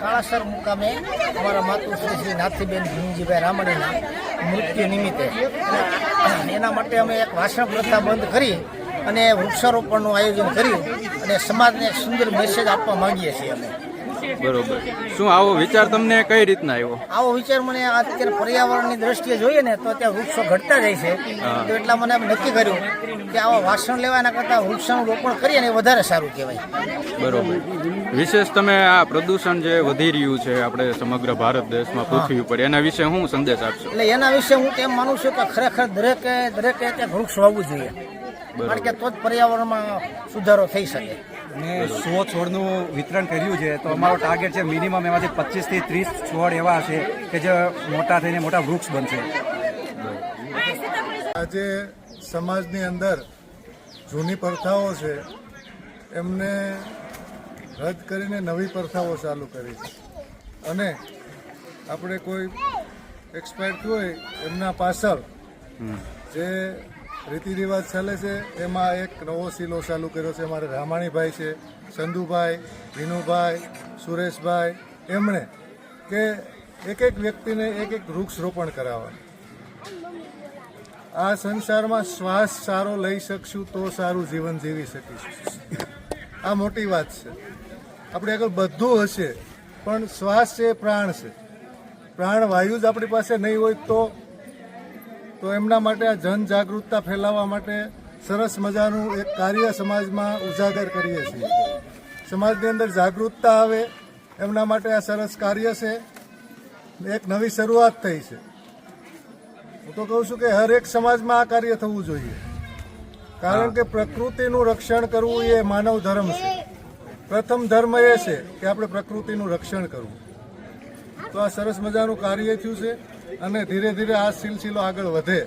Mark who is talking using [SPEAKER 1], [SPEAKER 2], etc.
[SPEAKER 1] કાળાસર મુકામે અમારા માતુશ્રી શ્રી નાથીબેન ભીમજીભાઈ રામણીના મૃત્યુ નિમિત્તે. એના માટે અમે એક વાસણ પ્રથા બંધ કરી અને વૃક્ષારોપણનું આયોજન કર્યું અને સમાજને સુંદર મેસેજ આપવા માંગીએ છીએ અમે.
[SPEAKER 2] બરોબર. શું આવો વિચાર તમને કઈ રીતના આવ્યો?
[SPEAKER 1] આવો વિચાર મને અત્યારે પર્યાવરણની દ્રષ્ટિએ જોઈએ ને તો ત્યાં વૃક્ષો ઘટતા જાય છે. તો એટલા મને નક્કી કર્યું કે આવા વાસણ લેવાના કરતાં વૃક્ષોનું રોપણ કરીએ ને એ વધારે સારું કહેવાય.
[SPEAKER 2] બરોબર. વિશેષ તમે આ પ્રદૂષણ જે વધી રહ્યું છે આપણે સમગ્ર ભારત દેશમાં પૃથ્વી ઉપર એના વિશે હું સંદેશ આપશો?
[SPEAKER 1] એટલે એના વિશે હું એમ માનું છું કે ખરેખર દરેકે દરેકે ત્યાં વૃક્ષ વાવવું જોઈએ. કારણ કે તો જ પર્યાવરણમાં સુધારો થઈ શકે.
[SPEAKER 3] ને સો છોડનું વિતરણ કર્યું છે તો અમારો ટાર્ગેટ છે મિનિમમ એમાંથી પચીસથી ત્રીસ છોડ એવા હશે કે જે મોટા થઈને મોટા વૃક્ષ બનશે.
[SPEAKER 4] આજે સમાજની અંદર જૂની પ્રથાઓ છે એમને રદ કરીને નવી પ્રથાઓ ચાલુ કરી છે. અને આપણે કોઈ એક્સપાયર થયું હોય એમના પાછળ જે રીતિ રિવાજ ચાલે છે. એમાં એક નવો સિલો ચાલુ કર્યો છે. અમારે રામાણીભાઈ છે, ચંદુભાઈ, વિનુભાઈ, સુરેશભાઈ. એમણે કે એક એક વ્યક્તિને એક એક વૃક્ષરોપણ કરાવવાનું. આ સંસારમાં શ્વાસ સારો લઈ શકશું તો સારું જીવન જીવી શકીશું. આ મોટી વાત છે. આપણે આગળ બધું હશે, પણ શ્વાસ છે, પ્રાણ છે. પ્રાણ વાયુ જ આપણી પાસે નહીં હોય તો તો એમના માટે આ જનજાગૃતતા ફેલાવવા માટે સરસ મજાનું એક કાર્ય સમાજમાં ઉજાગર કરીએ છીએ. સમાજની અંદર જાગૃતતા આવે, એમના માટે આ સરસ કાર્ય છે. એક નવી શરૂઆત થઈ છે. હું તો કહું છું કે હરેક સમાજમાં આ કાર્ય થવું જોઈએ. કારણ કે પ્રકૃતિનું રક્ષણ કરવું એ માનવ ધર્મ છે. પ્રથમ ધર્મ એ છે કે આપણે પ્રકૃતિનું રક્ષણ કરવું. તો આ સરસ મજાનું કાર્ય થયું છે. અને ધીરે ધીરે આ સિલસિલો આગળ વધે.